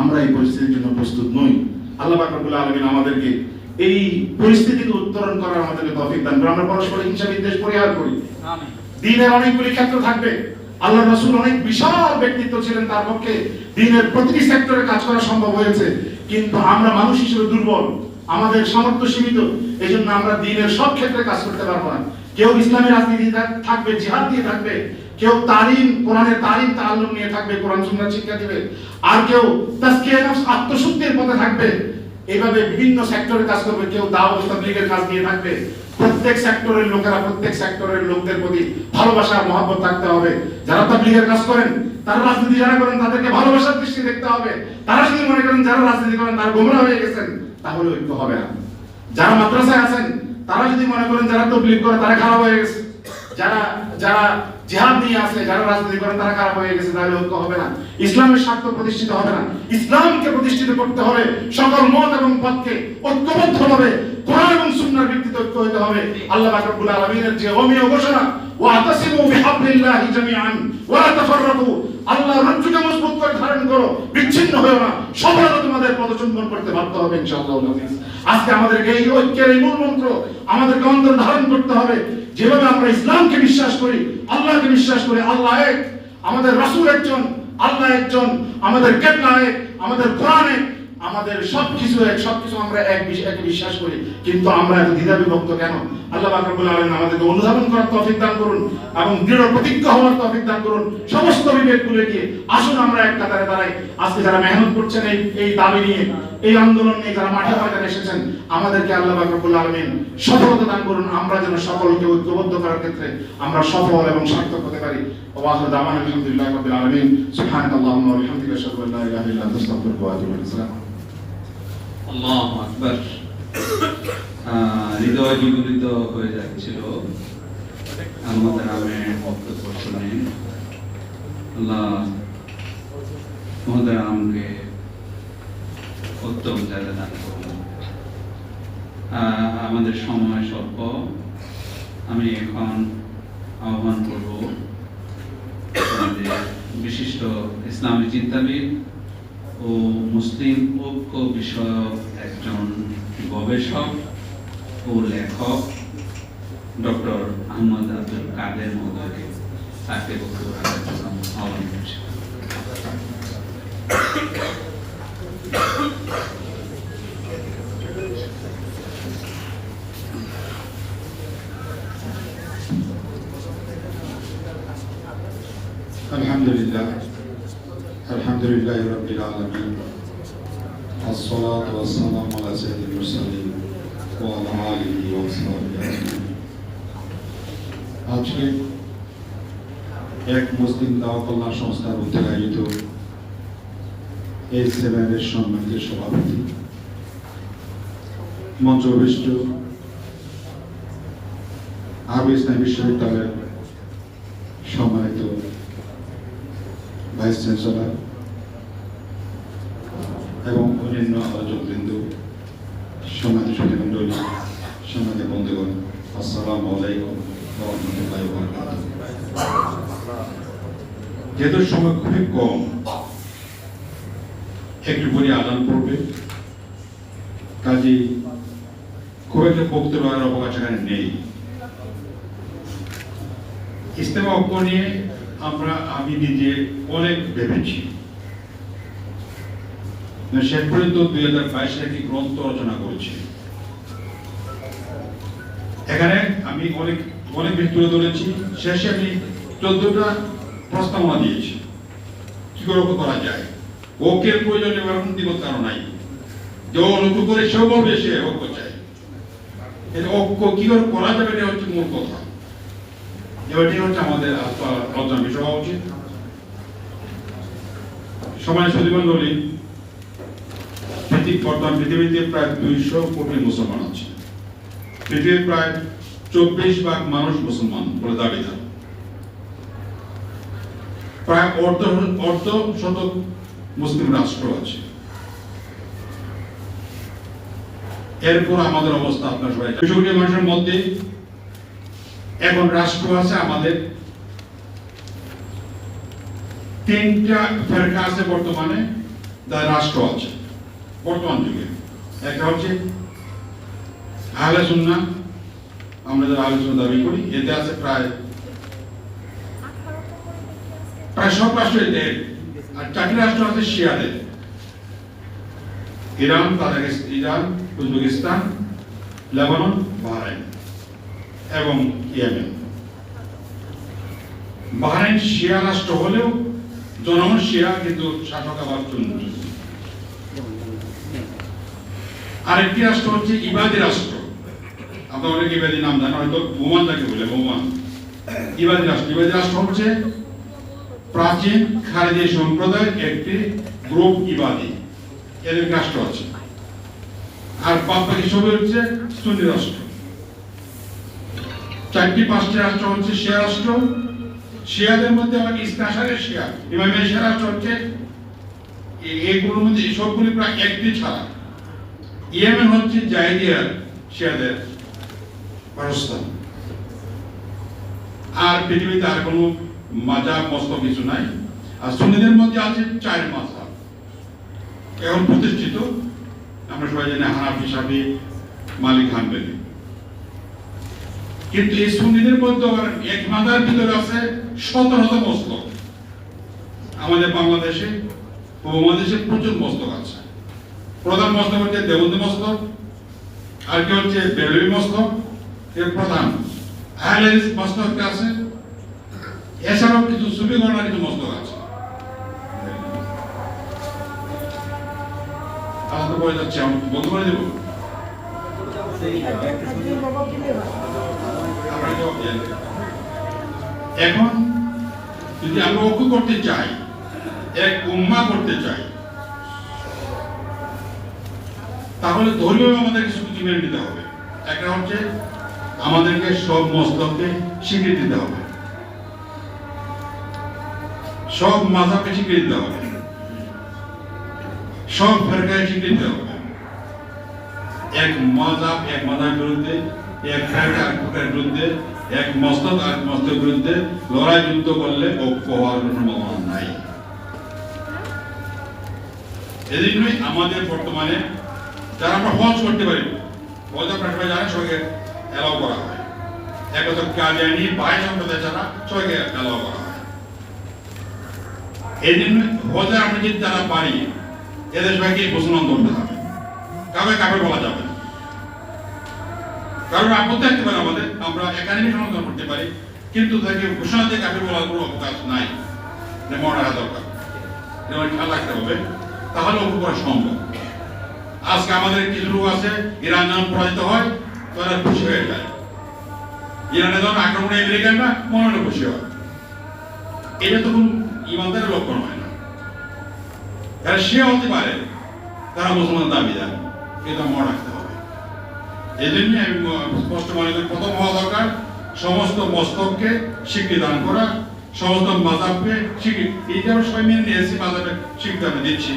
আমরা এই পরিস্থিতির জন্য প্রস্তুত নই। আল্লাহ পাক রব্বুল আলামিন আমাদেরকে এই পরিস্থিতিকে উত্তরণ করার আমাদেরকে তৌফিক দান করে আমরা পরস্পর হিংসা বিদ্বেষ পরিহার করি। দিনের অনেকগুলি ক্ষেত্র থাকবে। আল্লাহ রাসূল অনেক বিশাল ব্যক্তিত্ব ছিলেন তার পক্ষে। দিনের প্রতিটি সেক্টরে কাজ করা সম্ভব হয়েছে। কিন্তু আমরা মানুষ হিসেবে দুর্বল আমাদের সামর্থ্য সীমিত। এই জন্য আমরা দিনের সব ক্ষেত্রে কাজ করতে পারব না। কেউ ইসলামী রাজনীতি থাকবে জিহাদ দিয়ে থাকবে। কেউ তালিম, কোরআনের তালিম তাআল্লুম নিয়ে থাকবে, কোরআন সুন্নাহ শিক্ষা দিবে। আর কেউ তাজকিয়া নফস, আত্মশুদ্ধির পথে থাকবে। এইভাবে বিভিন্ন সেক্টরে কাজ করবে, কেউ দাওয়াত তাবলীগের কাজ নিয়ে থাকবে। প্রত্যেক সেক্টরের লোকেরা, প্রত্যেক সেক্টরের লোকদের প্রতি ভালোবাসা মহব্বত থাকতে হবে। যারা তাবলীগের কাজ করেন, তারা রাজনীতি যারা করেন, তাদেরকে ভালোবাসার দৃষ্টি দেখতে হবে। তারা যদি মনে করেন যারা রাজনীতি করেন, তারা গোমরা হয়ে গেছেন, তাহলে ঐক্য হবে না। যারা মাদ্রাসায় আছেন, তারা যদি মনে করেন যারা তবলিগ করে, তারা খারাপ হয়ে গেছে। যারা জিহাদ নিয়ে আসে যারা রাজনীতি করে তারা খারাপ হয়ে গেছে, তাহলে ঐক্য হবে না। ইসলামের স্বার্থ প্রতিষ্ঠিত হবে না। ইসলামকে প্রতিষ্ঠিত করতে হবে সকল মত এবং পথকে ঐক্যবদ্ধ হবে কোরআন এবং সুন্নার ভিত্তিতে ঐক্য হতে হবে। আল্লাহ রব্বুল আলামিনের যে অমীয় ঘোষণা, ওয়া তাসিমু বিহাবলিল্লাহি জামিআন, ওয়া তাফাররাকু আল্লাহ রজ্জুকে মজবুত করে ধারণ করো। বিচ্ছিন্ন হয়েও না। সবাই তোমাদের পদচুম্বন করতে বাধ্য হবে ইনশাআল্লাহ আজকে আমাদেরকে এই ঐক্যের এই মূল মন্ত্র আমাদেরকে অন্তর ধারণ করতে হবে। যেভাবে আমরা ইসলামকে বিশ্বাস করি, আল্লাহকে বিশ্বাস করি, আল্লাহ এক। আমাদের রাসুল একজন, আল্লাহ একজন। আমাদের কেবলা এক। আমাদের কোরআন এক। আমাদের সবকিছু এক, সবকিছু আমরা এক এক বিশ্বাস করি। কিন্তু আমরা এত দ্বিধা বিভক্ত কেন? আল্লাহ পাক রব্বুল আলামিন আমাদেরকে অনুধাবন করার তৌফিক দান করুন এবং দৃঢ় প্রতিজ্ঞ হওয়ার তৌফিক দান করুন। সমস্ত বিবেক ভুলে গিয়ে আসুন আমরা এক কাতারে দাঁড়াই। আজকে যারা মেহনত করছেন এই এই দাবি নিয়ে, এই আন্দোলন নিয়ে যারা মাঠে ময়দানে এসেছেন, আমাদেরকে আল্লাহ পাক রব্বুল আলামিন সফলতা দান করুন। আমরা যেন সকলকে ঐক্যবদ্ধ করার ক্ষেত্রে আমরা সফল এবং সার্থক হতে পারি। ওয়াহিদ দাওয়ানা আলহামদুলিল্লাহ রাব্বিল আলামিন। সুবহানাল্লাহি ওয়া বিহামদিহি আশহাদু আল্লা ইলাহা ইল্লা আনতা আস্তাগফিরুকা ওয়া আতুবু ইলাইক। আল্লাহ বিগলিত হয়ে যাচ্ছিল। আমাদের আমের উত্তম জায়গা দান করুন। আমাদের সময় স্বল্প। আমি এখন আহ্বান করব বিশিষ্ট ইসলামী চিন্তাবিদ ও মুসলিম ঐক্য বিষয়ক একজন গবেষক ও লেখক ডক্টর আহমদ আব্দুল কাদের মহোদয়কে তাকে বক্তব্য রাখার জন্য আহ্বান করছি الحمد لله الحمد لله رب العالمين الصلاة والسلام على سيد المرسلين وعلى آله وصحبه أجمعين আজকে এক মুসলিম দাওয়া কল্যাণ সংস্থার উদ্যোগে আয়োজিত এই সেমিনারের সম্মানিত সভাপতি মঞ্চ অভিষ্ট আরব ইসলাম বিশ্ববিদ্যালয়ের সম্মানিত ভাইস চ্যান্সেলর এবং অন্যান্য আলোচকবৃন্দ সমাজ সুধীমণ্ডলী সমাজ বন্ধুগণ, আসসালামু আলাইকুম যেহেতু সময় খুবই কম, একটু পরে আদান পড়বে। কাজেই খুব একটা বক্তব্য আর অবকাশ এখানে নেই। ইস্তেমা ঐক্য নিয়ে আমরা আমি নিজে অনেক ভেবেছি। শেষ পর্যন্ত দুই হাজার একটি গ্রন্থ রচনা করেছি? এখানে আমি অনেক অনেক বেশি তুলে ধরেছি। শেষে আমি চোদ্দটা প্রস্তাবনা দিয়েছি। কি করে করা যায়? দিবত কারণ নাই। যে করে সেও বলবে সে ঐক্য চাই ঐক্য কি করে করা যাবে এটা হচ্ছে মূল কথা। এবারটি হচ্ছে আমাদের আলোচনা- বিষয় হওয়া উচিত। সদীমণ্ডলী পৃথিবী বর্তমান পৃথিবীতে প্রায় দুইশো কোটি মুসলমান আছে। পৃথিবীর প্রায় চব্বিশ ভাগ মানুষ মুসলমান বলে দাবিদার প্রায় অর্ধ অর্ধ মুসলিম রাষ্ট্র আছে। এরপর আমাদের অবস্থা আপনার সবাই কোটি মানুষের মধ্যে এখন রাষ্ট্র আছে আমাদের। তিনটা ফেরকা আছে বর্তমানে রাষ্ট্র আছে। বর্তমান যুগে একটা হচ্ছে, আহলে সুন্না আমরা যারা আহলে সুন্না দাবি করি, এতে আছে প্রায় প্রায় সব রাষ্ট্রের দেড় আর চারটি রাষ্ট্র আছে শিয়াদের Iran Tajikistan Iran, Uzbekistan, Lebanon, Bahrain এবং ইয়েমেন। বাহরাইন শিয়া রাষ্ট্র হলেও জনগণ শিয়া, কিন্তু শাসক আবার চুন্নি আরেকটি রাষ্ট্র হচ্ছে ইবাদি রাষ্ট্র। আপনারা অনেক ইবাদি নাম জানেন হয়তো বোমান তাকে বলে, বোমান। ইবাদি রাষ্ট্র। ইবাদি রাষ্ট্র হচ্ছে প্রাচীন খারেজি সম্প্রদায়ের একটি গ্রুপ ইবাদি। এদের রাষ্ট্র আছে। আর বাকি সবই হচ্ছে সুন্নি রাষ্ট্র। চারটি, পাঁচটি রাষ্ট্র হচ্ছে শিয়া রাষ্ট্র। শিয়াদের মধ্যে আবার ইসনাশারের শিয়া। ইমামের শিয়া রাষ্ট্র হচ্ছে এ- এগুলোর মধ্যে সবগুলি প্রায় একটি ছাড়া। ইয়েমেন হচ্ছে জাইদিয়ার শিয়াদের বাসস্থান আর পৃথিবীতে আর কোনো মাজাব মস্ত কিছু নাই আর সুন্নিদের মধ্যে আছে চার মাঝাব এখন প্রতিষ্ঠিত আমরা সবাই জানি হানাফি সাফি মালিক হানবেলি কিন্তু এই সুন্নিদের মধ্যে আবার এক মাদার ভিতরে আছে সতেরোটা মস্তক আমাদের বাংলাদেশে উপমহাদেশে প্রচুর মস্তক আছে প্রধান মস্তক হচ্ছে দেবন্দী মস্তক আর কি হচ্ছে বেলবি মস্তক এর প্রধান আহলেস মস্তক আছে, এছাড়াও কিছু সুফি কিছু মস্তক আছে তো বলে যাচ্ছে, আমি বন্ধ করে দেব। এখন, যদি আমরা ঐক্য করতে চাই, এক উম্মা করতে চাই তাহলে ধর্মীয় আমাদের কিছু কিছু মেনে নিতে হবে। একটা হচ্ছে আমাদেরকে সব মস্তককে স্বীকৃতি দিতে হবে। সব মাথাকে স্বীকৃতি দিতে হবে। সব ফেরকায় স্বীকৃতি দিতে হবে। এক মজাব এক মাথার বিরুদ্ধে, এক ফেরকা আর ফেরকার বিরুদ্ধে, এক মস্তক আর মস্তকের বিরুদ্ধে লড়াই যুদ্ধ করলে ঐক্য হওয়ার কোনো সম্ভাবনা নাই। এজন্যই আমাদের বর্তমানে যারা আমরা হজ করতে পারি। হজ আপনার সবাই জানেন সবাইকে অ্যালাউ করা হয়। সম্প্রদায় সবাইকে অ্যালাউ করা হয়। হজে যদি যারা পারি এদের সবাইকে হবে বলা যাবে কারণ আপত্তি থাকতে পারে আমাদের, আমরা একাডেমি সমর্থন করতে পারি, কিন্তু তাকে ঘোষণা দিয়ে কাপড় বলার কোনো অবকাশ নাই। মনে রাখা দরকার। খেয়াল রাখতে হবে। তাহলে অঙ্ক করা সম্ভব। আজকে আমাদের কিছু লোক আছে ইরান যখন পরাজিত হয়, তারা খুশি হয়ে যায়। ইরানে যখন আক্রমণে আমেরিকানরা মনে খুশি হয়। এটা তো কোন ইমানদারের লক্ষণ হয় না। তারা সে হতে পারে, তারা মুসলমান দাবি দেন এটা মনে রাখতে হবে। এই জন্য আমি স্পষ্ট মনে করি, প্রথম হওয়া দরকার, সমস্ত মস্তককে স্বীকৃতি দান করা, সমস্ত মাজাবকে স্বীকৃতি এই যে আমরা সবাই মেনে নিয়েছি মাজাবের স্বীকৃতি আমরা দিচ্ছি।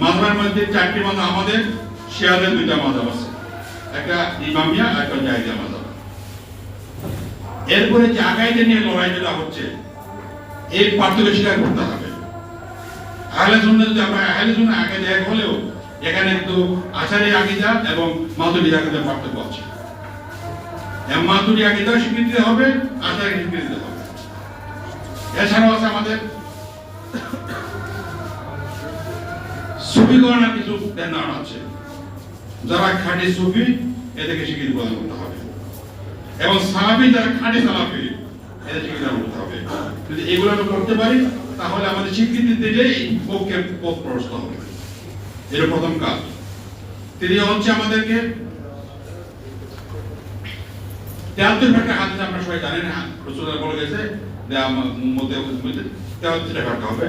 মাজাবের মধ্যে চারটি মাজাব আমাদের শিয়াদের দুইটা মাজাব আছে। একটা ইমামিয়া একটা জাহিদিয়া মাজাব এরপরে যে আগাইতে নিয়ে লড়াই যেটা হচ্ছে এই পার্থক্য স্বীকার করতে হবে। আহলে যদি আমরা আহলে আগে এক হলেও, এখানে কিন্তু আচারি এবং মাতুরি আকিদার পার্থক্য আছে। আকিদাও স্বীকৃতি হবে আচারি স্বীকৃতি হবে। এছাড়াও আছে আমাদের সুফি কিছু ধারণা আছে। যারা খাঁটি সুফি, এদেরকে স্বীকৃতি প্রদান করতে হবে। এবং সালাফি যারা খাঁটি সালাফি, এদের স্বীকৃতি প্রদান করতে হবে। যদি এগুলো আমরা করতে পারি, তাহলে আমাদের স্বীকৃতি দিলেই পক্ষে পথ প্রশস্ত হবে। এটা প্রথম কাজ। তৃতীয় হচ্ছে আমাদেরকে তেহাত্তর ভাগটা হাদিস আপনারা সবাই জানেন রসুল্লাহ বলে গেছে আমার মধ্যে তেহাত্তর ভাগটা হবে।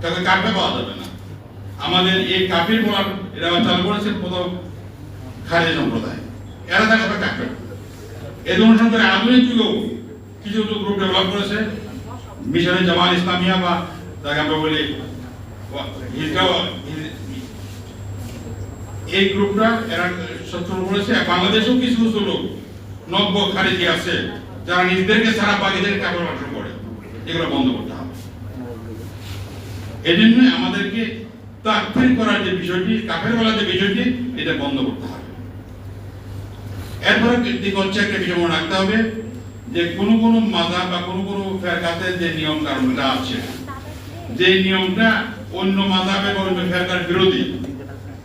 তাকে কাটবে পাওয়া যাবে না। আমাদের এই কাফির বলার এরা চালু করেছে প্রথম খারেজ সম্প্রদায়। এরা তার সবাই কাফের এই অনুসরণ করে আধুনিক যুগেও কিছু কিছু গ্রুপ ডেভেলপ করেছে। মিশনের জামাল ইসলামিয়া বা তাকে আমরা বলি এই গ্রুপটা এরা শত্রু করেছে। বাংলাদেশেও কিছু কিছু লোক নব্য খারিজি আছে, যারা নিজেদেরকে সারা বাকিদেরকে কাপড় বাসন করে এগুলো বন্ধ করতে হবে এই জন্য আমাদেরকে তাকফির করার যে বিষয়টি, কাফের বলার যে বিষয়টি, এটা বন্ধ করতে হবে। এরপরে দিক হচ্ছে একটা বিষয় মনে রাখতে হবে যে কোনো কোনো মাযহাব বা কোনো কোনো ফেরকাতের যে নিয়ম কানুনটা আছে, যে নিয়মটা অন্য মাযহাব এবং অন্য ফেরকার বিরোধী,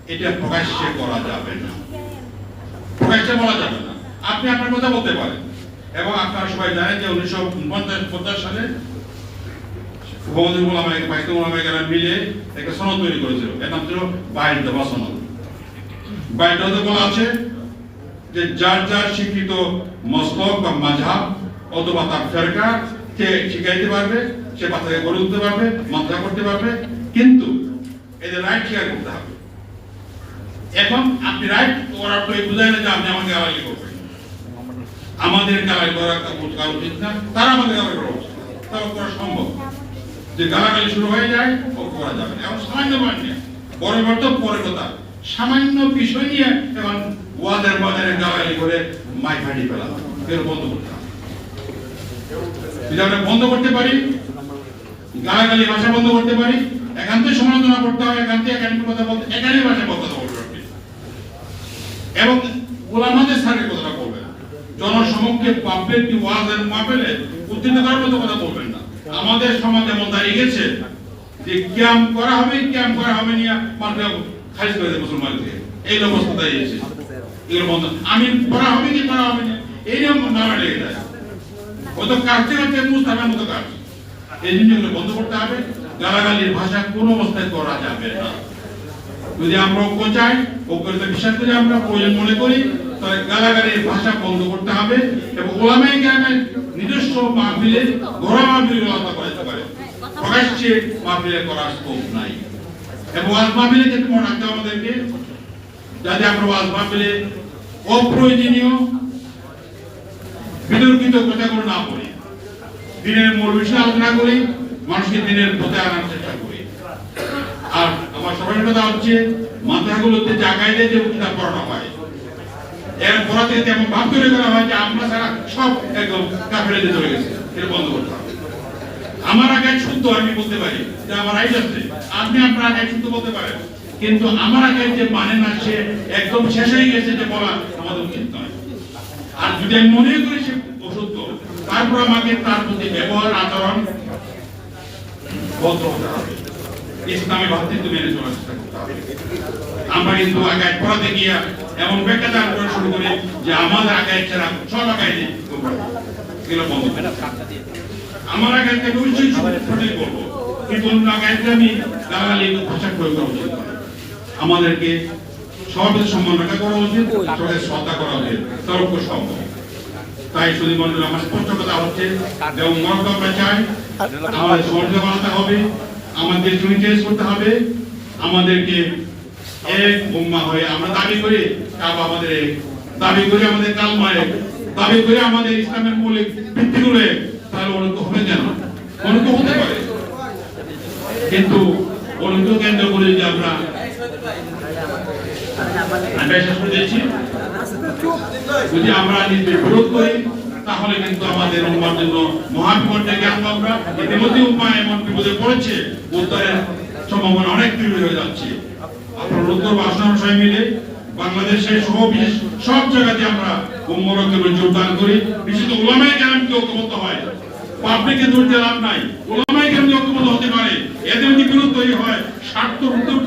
এটা প্রকাশ্যে করা যাবে না। প্রকাশ্যে বলা যাবে না। আপনি আপনার কথা বলতে পারেন। এবং আপনারা সবাই জানেন যে উনিশশো পঞ্চাশ সালে মিলে একটা সনদ তৈরি করেছিল। এর নাম ছিল সনদ। বলা আছে যে যার যার শিক্ষিত মস্তক বা মাঝহাব অথবা তার ফেরকা কে শিখাইতে পারবে, সে বাচ্চাকে গড়ে পারবে মন্ত্রা করতে পারবে, কিন্তু এদের রাইট শেয়ার করতে হবে। এখন আপনি রাইট করার তো না যে আপনি আমাকে গালালি করবেন। আমাদের গালালি করা কারও উচিত না, তারা আমাদের গালালি করা উচিত তাও করা সম্ভব। যে গালাগালি শুরু হয়ে যায় ও করা যাবে না। এখন সামান্য বড় বড় তো পরে কথা। সামান্য বিষয় নিয়ে এখন ওয়াদের বাজারে গালাগালি করে মাই ফাটি ফেলা এগুলো বন্ধ করতে হবে যদি আমরা বন্ধ করতে পারি, গালাগালি ভাষা বন্ধ করতে পারি, একান্ত সমালোচনা করতে হয়, একান্ত কথা বলতে একাডেমিক ভাষা বলতে হবে এবং ওলামাদের সাথে কথাটা বলবেন জনসমক্ষে পাবলিক ওয়াজের মাহফিলে উত্তীর্ণ করার মতো কথা বলবেন আমাদের সমাজে এমন দাঁড়িয়ে গেছে যে ক্যাম করা হবে ক্যাম করা হবে নিয়ে মানুষ খারিজ করে দেবে মুসলমান থেকে। এই অবস্থা দাঁড়িয়েছে আমি করা হবে কি করা হবে না? এই নিয়ম নামে লেগে যায় ও তো কাটতে কাটতে মুস্তাফের মতো কাজ। এই জিনিসগুলো বন্ধ করতে হবে। গালাগালির ভাষা কোন অবস্থায় করা যাবে না। যদি আমরা ঐক্য চাই ঐক্যতে বিশ্বাস করি আমরা, প্রয়োজন মনে করি গালাগালির ভাষা বন্ধ করতে হবে এবং ওলামাই গ্রামের নিজস্ব মাহফিলে ঘোরা মাহফিল আলাদা করা পারে। প্রকাশ্যে মাহফিলে করার স্কোপ নাই। এবং ওয়াজ মাহফিলে যেতে মনে রাখতে আমাদেরকে। যাতে আমরা ওয়াজ মাহফিলে অপ্রয়োজনীয়, বিতর্কিত কথাগুলো না বলি। দিনের মূল বিষয় আলোচনা করি, মানুষকে দিনের পথে আনার চেষ্টা করি। আর আমার সবার কথা হচ্ছে মাথাগুলোতে দিয়ে যে কিতাব পড়ানো হয়। এর পড়াতে তেমন ভাব তৈরি করা হয় যে আমরা সারা সব একদম কাফেরে দিয়ে চলে গেছে। এটা বন্ধ করতে হবে। আমার আগে শুদ্ধ আমি বলতে পারি যে আমার রাইট আছে। আপনি আপনার আগে শুদ্ধ বলতে পারেন। কিন্তু আমার আগে যে মানে না, সে একদম শেষ হয়ে গেছে যে বলা আমাদের উচিত নয়। আর যদি আমি মনে করি সে অসত্য, তারপর আমাকে তার প্রতি ব্যবহার, আচরণ বদ্ধ হতে হবে। ইসলামী ভাতৃত্ব মেনে চলার চেষ্টা আমরা কিন্তু আগে পড়াতে গিয়ে এমন দান করে শুরু যে আমাদের আগে ছাড়া সব আগে এগুলো বন্ধ আমার আগে থেকে সঠিক বলব। কিন্তু অন্য আগে আমি প্রয়োগ করা উচিত। আমাদেরকে সবার সম্মান রক্ষা করা উচিত সবাই শ্রদ্ধা করা উচিত। তর্ক সম্ভব তাই শুধু মন্ডল আমার স্পষ্ট কথা হচ্ছে যে মরক আমরা চাই, আমাদের সহযোগিতা হবে আমাদের ইউনিটাইজ করতে হবে আমাদেরকে এক উম্মা হয়ে আমরা দাবি করি কাবা আমাদের। দাবি করি আমাদের কালমা এক, দাবি করি আমাদের ইসলামের মৌলিক ভিত্তিগুলো। তাহলে অনন্ত হবে কেন অনন্ত হতে পারে কিন্তু অনন্ত কেন্দ্র করে যে আমরা আমি শেষ করে দিচ্ছি যদি আমরা নিজে বিরোধ করি তাহলে কিন্তু আমাদের উম্মার জন্য মহাবিপদ ডেকে আনব আমরা। ইতিমধ্যে উম্মা এমন বিপদে পড়েছে উদ্ধারের সম্ভাবনা অনেক তৈরি হয়ে যাচ্ছে। আপনার উত্তর বাসনা সবাই মিলে বাংলাদেশের সহ বিশেষ সব জায়গাতে আমরা উম্মরকে যোগদান করি। বিশেষত ওলামাই কেন ঐক্যবদ্ধ হয় পাবলিকে দূর লাভ নাই। ওলামাই কেন ঐক্যবদ্ধ হতে পারে, এদের যদি বিরোধ তৈরি হয়, স্বার্থ উত্তর